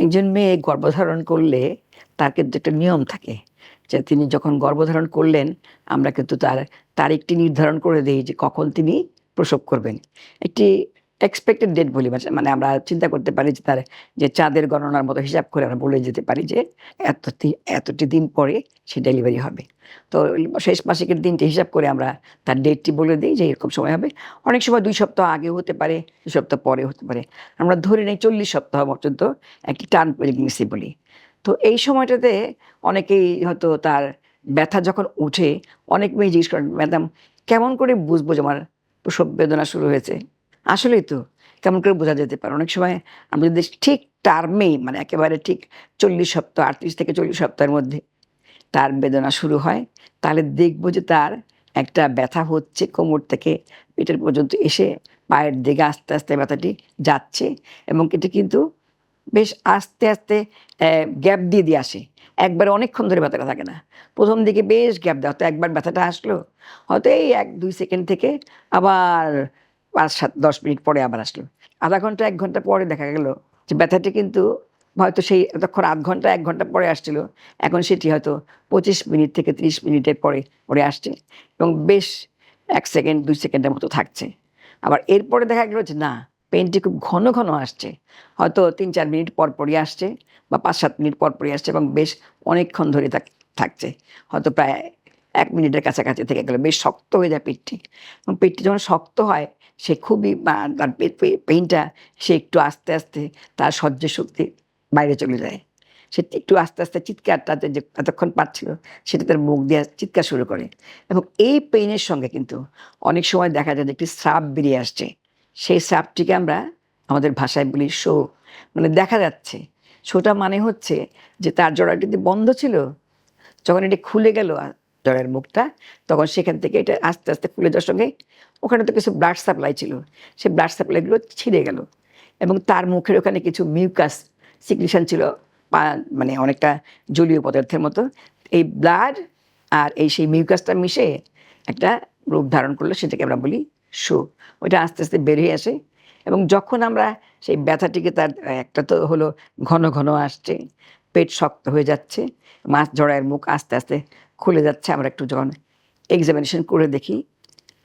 একজন মেয়ে গর্ভধারণ করলে তার কিন্তু একটা নিয়ম থাকে যে তিনি যখন গর্ভধারণ করলেন, আমরা কিন্তু তার তারিখটি নির্ধারণ করে দিই যে কখন তিনি প্রসব করবেন। একটি এক্সপেক্টেড ডেট বলি, মানে- মানে আমরা চিন্তা করতে পারি যে তার, যে চাঁদের গণনার মতো হিসাব করে আমরা বলে যেতে পারি যে এতটি এতটি দিন পরে সে ডেলিভারি হবে। তো শেষ মাসিকের দিনটি হিসাব করে আমরা তার ডেটটি বলে দিই যে এরকম সময় হবে। অনেক সময় দুই সপ্তাহ আগে হতে পারে, দুই সপ্তাহ পরে হতে পারে। আমরা ধরে নেই চল্লিশ সপ্তাহ পর্যন্ত একটি টান প্রেগনেন্সি বলি। তো এই সময়টাতে অনেকেই হয়তো তার ব্যথা যখন উঠে অনেক মেয়ে জিজ্ঞেস করেন, ম্যাডাম, কেমন করে বুঝব যে আমার প্রসব বেদনা শুরু হয়েছে? আসলেই তো কেমন করে বোঝা যেতে পারে? অনেক সময় আমরা যদি ঠিক টার্মেই মানে একেবারে ঠিক চল্লিশ সপ্তাহ, আটত্রিশ থেকে চল্লিশ সপ্তাহের মধ্যে তার বেদনা শুরু হয়, তাহলে দেখব যে তার একটা ব্যথা হচ্ছে কোমর থেকে, পেটের পর্যন্ত এসে পায়ের দিকে আস্তে আস্তে ব্যথাটি যাচ্ছে এবং এটি কিন্তু বেশ আস্তে আস্তে গ্যাপ দিয়ে দিয়ে আসে। একবারে অনেকক্ষণ ধরে ব্যথাটা থাকে না। প্রথম দিকে বেশ গ্যাপ দেওয়া তো একবার ব্যথাটা আসলো, হয়তো এই এক দুই সেকেন্ড থেকে আবার পাঁচ সাত, দশ মিনিট পরে আবার আসলো। আধা ঘণ্টা, এক ঘণ্টা পরে দেখা গেল যে ব্যথাটি কিন্তু হয়তো সেই তখন আধ ঘণ্টা, এক ঘণ্টা পরে আসছিল। এখন সেটি হয়তো পঁচিশ মিনিট থেকে ত্রিশ মিনিটের পরে পরে আসছে এবং বেশ এক সেকেন্ড, দুই সেকেন্ডের মতো থাকছে। আবার এরপরে দেখা গেল যে না পেনটি খুব ঘন ঘন আসছে। হয়তো তিন চার মিনিট পর পরই আসছে বা পাঁচ সাত মিনিট পর পরই আসছে এবং বেশ অনেকক্ষণ ধরে থাক- থাকছে। হয়তো প্রায় এক মিনিটের কাছাকাছি থেকে গেলে, বেশ শক্ত হয়ে যায় পেটটি। এবং পেটটি যখন শক্ত হয়, সে খুবই তার পেইনটা সে একটু আস্তে আস্তে তার সহ্য শক্তি বাইরে চলে যায়। সে একটু আস্তে আস্তে চিৎকারটা যে এতক্ষণ পাচ্ছিল, সেটা তার মুখ দিয়ে চিৎকার শুরু করে। এবং এই পেইনের সঙ্গে কিন্তু অনেক সময় দেখা যায় যে একটি স্রাব বেরিয়ে আসছে। সেই স্রাবটিকে আমরা আমাদের ভাষায় বলি শো। মানে দেখা যাচ্ছে, শোটা মানে হচ্ছে যে তার জড়াটি বন্ধ ছিল, যখন এটি খুলে গেল জড়ের মুখটা। তখন সেখান থেকে এটা আস্তে আস্তে খুলে যাওয়ার সঙ্গে ওখানে তো কিছু ব্লাড সাপ্লাই ছিল। সেই ব্লাড সাপ্লাইগুলো ছিঁড়ে গেল। এবং তার মুখের ওখানে কিছু মিউকাস সিক্রিশন ছিল মানে অনেকটা জলীয় পদার্থের মতো। এই ব্লাড আর এই সেই মিউকাসটা মিশে একটা রূপ ধারণ করল, সেটাকে আমরা বলি শো। ওইটা আস্তে আস্তে বেরিয়ে আসে। এবং যখন আমরা সেই ব্যথাটিকে তার, একটা তো হলো ঘন ঘন আসছে, পেট শক্ত হয়ে যাচ্ছে, মাছ জড়ায়ের মুখ আস্তে আস্তে খুলে যাচ্ছে, আমরা একটু যখন এক্সামিনেশন করে দেখি,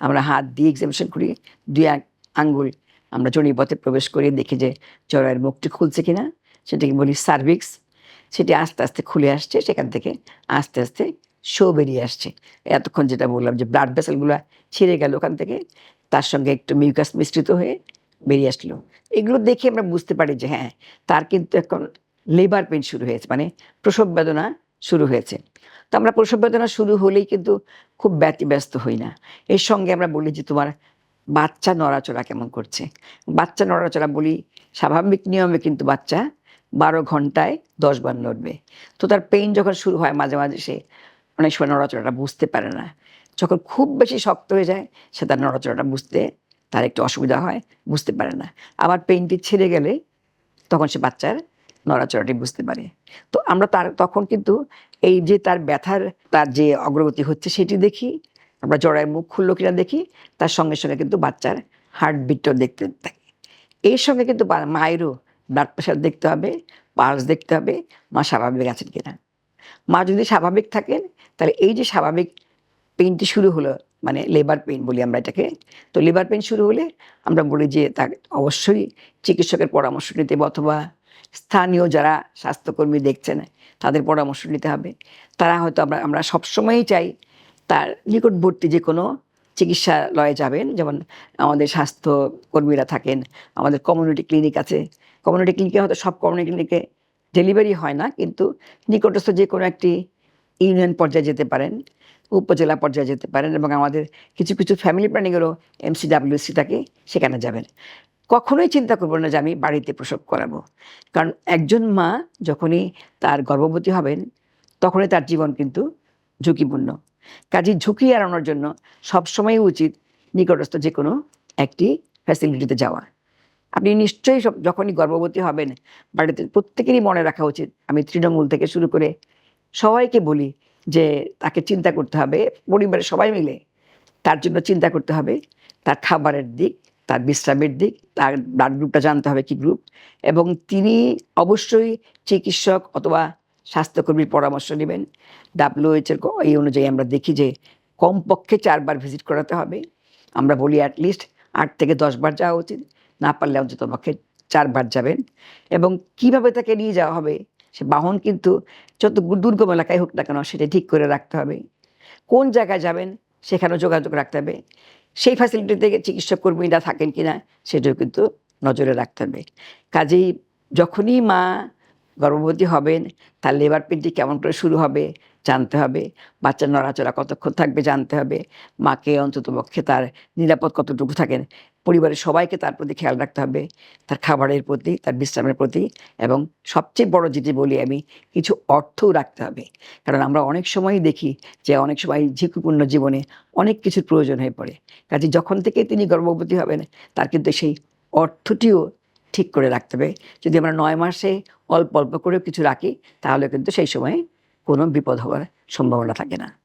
আমরা হাত দিয়ে এক্সামিনেশন করি, দুই এক আঙ্গুল আমরা জড়িপথে প্রবেশ করিয়ে দেখি যে জড়ায়ের মুখটি খুলছে কিনা, সেটাকে বলি সার্ভিক্স সেটি আস্তে আস্তে খুলে আসছে, সেখান থেকে আস্তে আস্তে শো বেরিয়ে আসছে। এতক্ষণ যেটা বললাম যে ব্লাড ভেসেলগুলো ছিঁড়ে গেল ওখান থেকে, তার সঙ্গে একটু মিউকাস মিশ্রিত হয়ে বেরিয়ে আসলো। এগুলো দেখে আমরা বুঝতে পারি যে হ্যাঁ তার কিন্তু এখন লেবার পেন শুরু হয়েছে মানে প্রসব বেদনা শুরু হয়েছে। তো আমরা প্রসব বেদনা শুরু হলেই কিন্তু খুব ব্যতিব্যস্ত হই না। এর সঙ্গে আমরা বলি যে তোমার বাচ্চা নড়াচড়া কেমন করছে? বাচ্চা নড়াচড়া বলি স্বাভাবিক নিয়মে কিন্তু বাচ্চা বারো ঘন্টায় দশ বার নড়বে। তো তার পেইন যখন শুরু হয় মাঝে মাঝে সে অনেক সময় নড়াচড়াটা বুঝতে পারে না। যখন খুব বেশি শক্ত হয়ে যায় সে তার নড়াচড়াটা বুঝতে তার একটু অসুবিধা হয়, বুঝতে পারে না। আবার পেইনটি ছেড়ে গেলে তখন সে বাচ্চার নড়াচড়াটি বুঝতে পারে। তো আমরা তার, তখন কিন্তু এই যে তার ব্যথার, তার যে অগ্রগতি হচ্ছে সেটি দেখি, আমরা জড়ায় মুখ খুললো কিনা দেখি, তার সঙ্গে সঙ্গে কিন্তু বাচ্চার হার্টবিটও দেখতে থাকি। এর সঙ্গে কিন্তু মায়েরও ব্লাড প্রেশার দেখতে হবে পালস দেখতে হবে, মা স্বাভাবিক আছেন কিনা। মা যদি স্বাভাবিক থাকেন, তাহলে এই যে স্বাভাবিক পেইনটি শুরু হলো মানে লেবার পেইন বলি আমরা এটাকে, তো লেবার পেইন শুরু হলে আমরা বলি যে তার অবশ্যই চিকিৎসকের পরামর্শ নিতে অথবা স্থানীয় যারা স্বাস্থ্যকর্মী দেখছেন, তাদের পরামর্শ নিতে হবে। তারা হয়তো আমরা আমরা সবসময়ই চাই তার নিকটবর্তী যে কোনো চিকিৎসালয়ে যাবেন। যেমন আমাদের স্বাস্থ্য কর্মীরা থাকেন, আমাদের কমিউনিটি ক্লিনিক আছে। কমিউনিটি ক্লিনিকে হয়তো সব কমিউনিটি ক্লিনিকে ডেলিভারি হয় না, কিন্তু নিকটস্থ যে কোনো একটি ইউনিয়ন পর্যায়ে যেতে পারেন, উপজেলা পর্যায়ে যেতে পারেন এবং আমাদের কিছু কিছু ফ্যামিলি প্ল্যানিংয়েরও এমসিডাব্লিউসি থাকে, সেখানে যাবেন। কখনোই চিন্তা করব না যে আমি বাড়িতে প্রসব করাবো। কারণ একজন মা যখনই তার গর্ভবতী হবেন, তখনই তার জীবন কিন্তু ঝুঁকিপূর্ণ। কাজে ঝুঁকি এড়ানোর জন্য সবসময় উচিত নিকটস্থ যে কোনো একটি ফ্যাসিলিটিতে যাওয়া। আপনি নিশ্চয়ই সব যখনই গর্ভবতী হবেন, বাড়িতে প্রত্যেকেরই মনে রাখা উচিত। আমি তৃণমূল থেকে শুরু করে সবাইকে বলি যে তাকে চিন্তা করতে হবে, পরিবারের সবাই মিলে তার জন্য চিন্তা করতে হবে, তার খাবারের দিক তার বিশ্রামের দিক, তার ব্লাড গ্রুপটা জানতে হবে কি গ্রুপ এবং তিনি অবশ্যই চিকিৎসক অথবা স্বাস্থ্যকর্মীর পরামর্শ নেবেন। ডাব্লিউএইচ এর এই অনুযায়ী আমরা দেখি যে কমপক্ষে চারবার ভিজিট করাতে হবে। আমরা বলি অ্যাটলিস্ট আট থেকে দশ বার যাওয়া উচিত, না পারলে অন্তত পক্ষে চারবার যাবেন। এবং কীভাবে তাকে নিয়ে যাওয়া হবে, সে বাহন কিন্তু যত দুর্গম এলাকায় হোক না কেন, সেটা ঠিক করে রাখতে হবে। কোন জায়গায় যাবেন সেখানেও যোগাযোগ রাখতে হবে। সেই ফ্যাসিলিটিতে চিকিৎসক কর্মীরা থাকেন কি না সেটাও কিন্তু নজরে রাখতে হবে। কাজেই যখনই মা গর্ভবতী হবেন, তার লেবার পেনটি কেমন করে শুরু হবে জানতে হবে। বাচ্চার নড়াচড়া কতক্ষণ থাকবে জানতে হবে। মাকে অন্তত পক্ষে তার নিরাপদ কতটুকু থাকেন। পরিবারের সবাইকে তার প্রতি খেয়াল রাখতে হবে, তার খাবারের প্রতি, তার বিশ্রামের প্রতি এবং সবচেয়ে বড় যেটি বলি আমি, কিছু অর্থও রাখতে হবে। কারণ আমরা অনেক সময়ই দেখি যে অনেক সময় ঝুঁকিপূর্ণ জীবনে অনেক কিছুর প্রয়োজন হয়ে পড়ে। কাজে যখন থেকে তিনি গর্ভবতী হবেন, তার কিন্তু সেই অর্থটিও ঠিক করে রাখতে হবে। যদি আমরা নয় মাসে অল্প অল্প করে কিছু রাখি, তাহলে কিন্তু সেই সময় কোনো বিপদ হওয়ার সম্ভাবনা থাকে না।